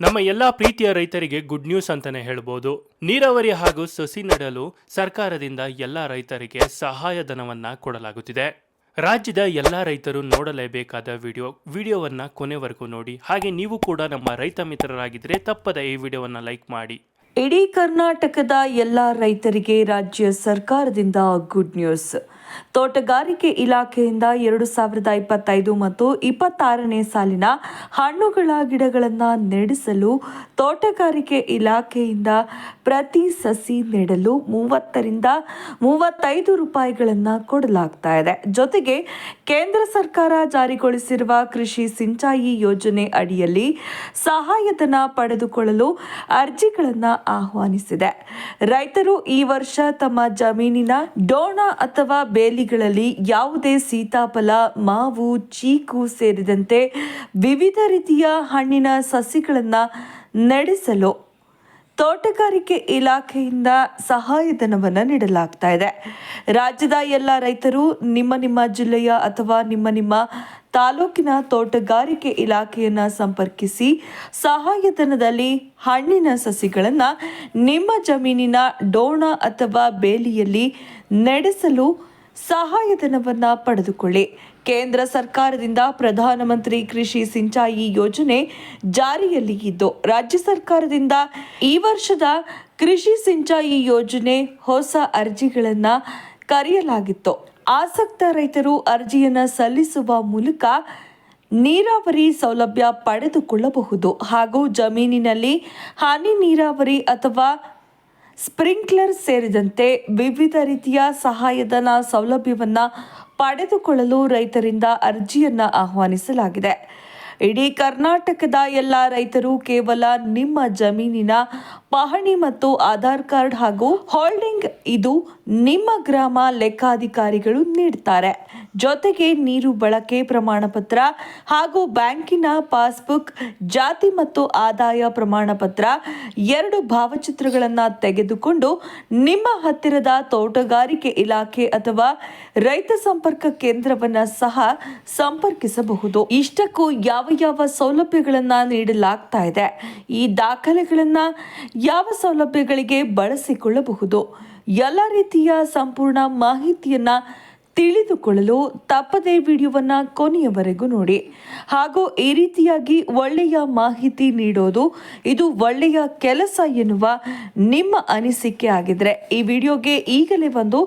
ನಮ್ಮ ಎಲ್ಲಾ ಪ್ರೀತಿಯ ರೈತರಿಗೆ ಗುಡ್ ನ್ಯೂಸ್ ಅಂತಾನೆ ಹೇಳ್ಬೋದು. ನೀರಾವರಿ ಹಾಗೂ ಸಸಿ ನೆಡಲು ಸರ್ಕಾರದಿಂದ ಎಲ್ಲಾ ರೈತರಿಗೆ ಸಹಾಯಧನವನ್ನ ಕೊಡಲಾಗುತ್ತಿದೆ. ರಾಜ್ಯದ ಎಲ್ಲಾ ರೈತರು ನೋಡಲೇಬೇಕಾದ ವಿಡಿಯೋ, ವಿಡಿಯೋವನ್ನ ಕೊನೆವರೆಗೂ ನೋಡಿ. ಹಾಗೆ ನೀವು ಕೂಡ ನಮ್ಮ ರೈತ ಮಿತ್ರರಾಗಿದ್ರೆ ತಪ್ಪದ ಈ ವಿಡಿಯೋವನ್ನ ಲೈಕ್ ಮಾಡಿ. ಇಡೀ ಕರ್ನಾಟಕದ ಎಲ್ಲ ರೈತರಿಗೆ ರಾಜ್ಯ ಸರ್ಕಾರದಿಂದ ಗುಡ್ ನ್ಯೂಸ್ ತೋಟಗಾರಿಕೆ ಇಲಾಖೆಯಿಂದ ಎರಡು ಸಾವಿರದ ಇಪ್ಪತ್ತೈದು ಮತ್ತು ಇಪ್ಪತ್ತಾರನೇ ಸಾಲಿನ ಹಣ್ಣುಗಳ ಗಿಡಗಳನ್ನು ನೆಡೆಸಲು ತೋಟಗಾರಿಕೆ ಇಲಾಖೆಯಿಂದ ಪ್ರತಿ ಸಸಿ ನೆಡಲು ಮೂವತ್ತರಿಂದ ಮೂವತ್ತೈದು ರೂಪಾಯಿಗಳನ್ನು ಕೊಡಲಾಗ್ತಾ ಇದೆ. ಜೊತೆಗೆ ಕೇಂದ್ರ ಸರ್ಕಾರ ಜಾರಿಗೊಳಿಸಿರುವ ಕೃಷಿ ಸಿಂಚಾಯಿ ಯೋಜನೆ ಅಡಿಯಲ್ಲಿ ಸಹಾಯಧನ ಪಡೆದುಕೊಳ್ಳಲು ಅರ್ಜಿಗಳನ್ನು ಆಹ್ವಾನಿಸಿದೆ. ರೈತರು ಈ ವರ್ಷ ತಮ್ಮ ಜಮೀನಿನ ಡೋಣ ಅಥವಾ ಬೇಲಿಗಳಲ್ಲಿ ಯಾವುದೇ ಸೀತಾಫಲ, ಮಾವು, ಚೀಕು ಸೇರಿದಂತೆ ವಿವಿಧ ರೀತಿಯ ಹಣ್ಣಿನ ಸಸಿಗಳನ್ನು ನಡೆಸಲು ತೋಟಗಾರಿಕೆ ಇಲಾಖೆಯಿಂದ ಸಹಾಯಧನವನ್ನು ನೀಡಲಾಗ್ತಾ ಇದೆ. ರಾಜ್ಯದ ಎಲ್ಲ ರೈತರು ನಿಮ್ಮ ನಿಮ್ಮ ಜಿಲ್ಲೆಯ ಅಥವಾ ನಿಮ್ಮ ನಿಮ್ಮ ತಾಲೂಕಿನ ತೋಟಗಾರಿಕೆ ಇಲಾಖೆಯನ್ನು ಸಂಪರ್ಕಿಸಿ ಸಹಾಯಧನದಲ್ಲಿ ಹಣ್ಣಿನ ಸಸಿಗಳನ್ನು ನಿಮ್ಮ ಜಮೀನಿನ ಡೋಣ ಅಥವಾ ಬೇಲಿಯಲ್ಲಿ ನಡೆಸಲು ಸಹಾಯಧನವನ್ನ ಪಡೆದುಕೊಳ್ಳಿ. ಕೇಂದ್ರ ಸರ್ಕಾರದಿಂದ ಪ್ರಧಾನಮಂತ್ರಿ ಕೃಷಿ ಸಿಂಚಾಯಿ ಯೋಜನೆ ಜಾರಿಯಲ್ಲಿ ಇದ್ದು, ರಾಜ್ಯ ಸರ್ಕಾರದಿಂದ ಈ ವರ್ಷದ ಕೃಷಿ ಸಿಂಚಾಯಿ ಯೋಜನೆ ಹೊಸ ಅರ್ಜಿಗಳನ್ನು ಕರೆಯಲಾಗಿತ್ತು. ಆಸಕ್ತ ರೈತರು ಅರ್ಜಿಯನ್ನು ಸಲ್ಲಿಸುವ ಮೂಲಕ ನೀರಾವರಿ ಸೌಲಭ್ಯ ಪಡೆದುಕೊಳ್ಳಬಹುದು ಹಾಗೂ ಜಮೀನಿನಲ್ಲಿ ಹನಿ ನೀರಾವರಿ ಅಥವಾ ಸ್ಪ್ರಿಂಕ್ಲರ್ ಸೇರಿದಂತೆ ವಿವಿಧ ರೀತಿಯ ಸಹಾಯಧನ ಸೌಲಭ್ಯವನ್ನು ಪಡೆದುಕೊಳ್ಳಲು ರೈತರಿಂದ ಅರ್ಜಿಯನ್ನು ಆಹ್ವಾನಿಸಲಾಗಿದೆ. ಇಡೀ ಕರ್ನಾಟಕದ ಎಲ್ಲ ರೈತರು ಕೇವಲ ನಿಮ್ಮ ಜಮೀನಿನ ಪಹಣಿ ಮತ್ತು ಆಧಾರ್ ಕಾರ್ಡ್ ಹಾಗೂ ಹೋಲ್ಡಿಂಗ್ ಇದು ನಿಮ್ಮ ಗ್ರಾಮ ಲೆಕ್ಕಾಧಿಕಾರಿಗಳು ನೀಡ್ತಾರೆ. ಜೊತೆಗೆ ನೀರು ಬಳಕೆ ಪ್ರಮಾಣ ಪತ್ರ ಹಾಗೂ ಬ್ಯಾಂಕಿನ ಪಾಸ್ಬುಕ್, ಜಾತಿ ಮತ್ತು ಆದಾಯ ಪ್ರಮಾಣ ಪತ್ರ ಎರಡು ಭಾವಚಿತ್ರಗಳನ್ನು ತೆಗೆದುಕೊಂಡು ನಿಮ್ಮ ಹತ್ತಿರದ ತೋಟಗಾರಿಕೆ ಇಲಾಖೆ ಅಥವಾ ರೈತ ಸಂಪರ್ಕ ಕೇಂದ್ರವನ್ನ ಸಹ ಸಂಪರ್ಕಿಸಬಹುದು. ಇಷ್ಟಕ್ಕೂ ಯಾವ ಯಾವ ಸೌಲಭ್ಯಗಳನ್ನು ನೀಡಲಾಗ್ತಾ ಇದೆ? ಈ ದಾಖಲೆಗಳನ್ನು ಯಾವ ಸೌಲಭ್ಯಗಳಿಗೆ ಬಳಸಿಕೊಳ್ಳಬಹುದು? ಎಲ್ಲ ರೀತಿಯ ಸಂಪೂರ್ಣ ಮಾಹಿತಿಯನ್ನ ತಿಳಿದುಕೊಳ್ಳಲು ತಪ್ಪದೇ ವಿಡಿಯೋವನ್ನ ಕೊನೆಯವರೆಗೂ ನೋಡಿ. ಹಾಗೂ ಈ ರೀತಿಯಾಗಿ ಒಳ್ಳೆಯ ಮಾಹಿತಿ ನೀಡೋದು ಇದು ಒಳ್ಳೆಯ ಕೆಲಸ ಎನ್ನುವ ನಿಮ್ಮ ಅನಿಸಿಕೆ ಆಗಿದ್ರೆ ಈ ವಿಡಿಯೋಗೆ ಈಗಲೇ ಒಂದು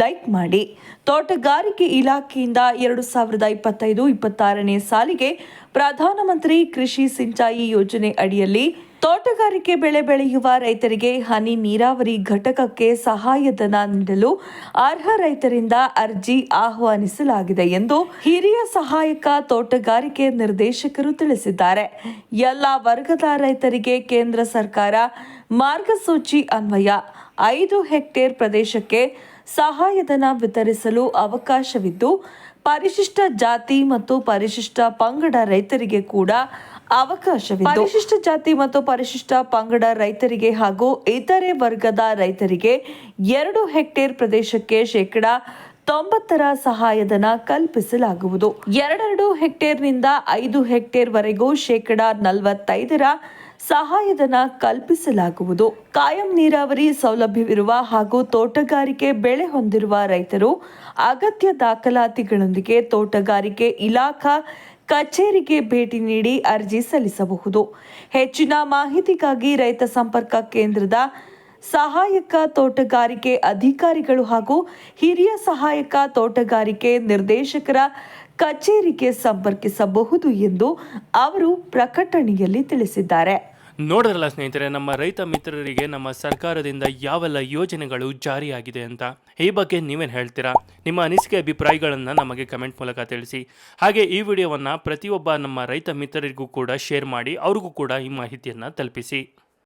ಲೈಕ್ ಮಾಡಿ. ತೋಟಗಾರಿಕೆ ಇಲಾಖೆಯಿಂದ ಎರಡು ಸಾವಿರದ ಇಪ್ಪತ್ತೈದು, ಇಪ್ಪತ್ತಾರನೇ ಸಾಲಿಗೆ ಪ್ರಧಾನಮಂತ್ರಿ ಕೃಷಿ ಸಿಂಚಾಯಿ ಯೋಜನೆ ಅಡಿಯಲ್ಲಿ ತೋಟಗಾರಿಕೆ ಬೆಳೆ ಬೆಳೆಯುವ ರೈತರಿಗೆ ಹನಿ ನೀರಾವರಿ ಘಟಕಕ್ಕೆ ಸಹಾಯಧನ ನೀಡಲು ಅರ್ಹ ರೈತರಿಂದ ಅರ್ಜಿ ಆಹ್ವಾನಿಸಲಾಗಿದೆ ಎಂದು ಹಿರಿಯ ಸಹಾಯಕ ತೋಟಗಾರಿಕೆ ನಿರ್ದೇಶಕರು ತಿಳಿಸಿದ್ದಾರೆ. ಎಲ್ಲ ವರ್ಗದ ರೈತರಿಗೆ ಕೇಂದ್ರ ಸರ್ಕಾರ ಮಾರ್ಗಸೂಚಿ ಅನ್ವಯ. ಐದು ಹೆಕ್ಟೇರ್ ಪ್ರದೇಶಕ್ಕೆ ಸಹಾಯಧನ ವಿತರಿಸಲು ಅವಕಾಶವಿದ್ದು, ಪರಿಶಿಷ್ಟ ಜಾತಿ ಮತ್ತು ಪರಿಶಿಷ್ಟ ಪಂಗಡ ರೈತರಿಗೆ ಕೂಡ ಅವಕಾಶವಿದೆ ಪರಿಶಿಷ್ಟ ಜಾತಿ ಮತ್ತು ಪರಿಶಿಷ್ಟ ಪಂಗಡ ರೈತರಿಗೆ ಹಾಗೂ ಇತರೆ ವರ್ಗದ ರೈತರಿಗೆ ಎರಡು ಹೆಕ್ಟೇರ್ ಪ್ರದೇಶಕ್ಕೆ ಶೇಕಡ ತೊಂಬತ್ತರ ಸಹಾಯಧನ ಕಲ್ಪಿಸಲಾಗುವುದು. ಎರಡೆರಡು ಹೆಕ್ಟೇರ್ನಿಂದ ಐದು ಹೆಕ್ಟೇರ್ ವರೆಗೂ ಶೇಕಡ ನಲವತ್ತೈದರ ಸಹಾಯಧನ ಕಲ್ಪಿಸಲಾಗುವುದು. ಕಾಯಂ ನೀರಾವರಿ ಸೌಲಭ್ಯವಿರುವ ಹಾಗೂ ತೋಟಗಾರಿಕೆ ಬೆಳೆ ಹೊಂದಿರುವ ರೈತರು ಅಗತ್ಯ ದಾಖಲಾತಿಗಳೊಂದಿಗೆ ತೋಟಗಾರಿಕೆ ಇಲಾಖಾ ಕಚೇರಿಗೆ ಭೇಟಿ ನೀಡಿ ಅರ್ಜಿ ಸಲ್ಲಿಸಬಹುದು. ಹೆಚ್ಚಿನ ಮಾಹಿತಿಗಾಗಿ ರೈತ ಸಂಪರ್ಕ ಕೇಂದ್ರದ ಸಹಾಯಕ ತೋಟಗಾರಿಕೆ ಅಧಿಕಾರಿಗಳು ಹಾಗೂ ಹಿರಿಯ ಸಹಾಯಕ ತೋಟಗಾರಿಕೆ ನಿರ್ದೇಶಕರ ಕಚೇರಿಗೆ ಸಂಪರ್ಕಿಸಬಹುದು ಎಂದು ಅವರು ಪ್ರಕಟಣೆಯಲ್ಲಿ ತಿಳಿಸಿದ್ದಾರೆ. ನೋಡಿದ್ರಲ್ಲ ಸ್ನೇಹಿತರೆ, ನಮ್ಮ ರೈತ ಮಿತ್ರರಿಗೆ ನಮ್ಮ ಸರ್ಕಾರದಿಂದ ಯಾವೆಲ್ಲ ಯೋಜನೆಗಳು ಜಾರಿಯಾಗಿದೆ ಅಂತ? ಈ ಬಗ್ಗೆ ನೀವೇನು ಹೇಳ್ತೀರಾ? ನಿಮ್ಮ ಅನಿಸಿಕೆ ಅಭಿಪ್ರಾಯಗಳನ್ನು ನಮಗೆ ಕಮೆಂಟ್ ಮೂಲಕ ತಿಳಿಸಿ. ಹಾಗೆ ಈ ವಿಡಿಯೋವನ್ನು ಪ್ರತಿಯೊಬ್ಬ ನಮ್ಮ ರೈತ ಮಿತ್ರರಿಗೂ ಕೂಡ ಶೇರ್ ಮಾಡಿ, ಅವ್ರಿಗೂ ಕೂಡ ಈ ಮಾಹಿತಿಯನ್ನು ತಲುಪಿಸಿ.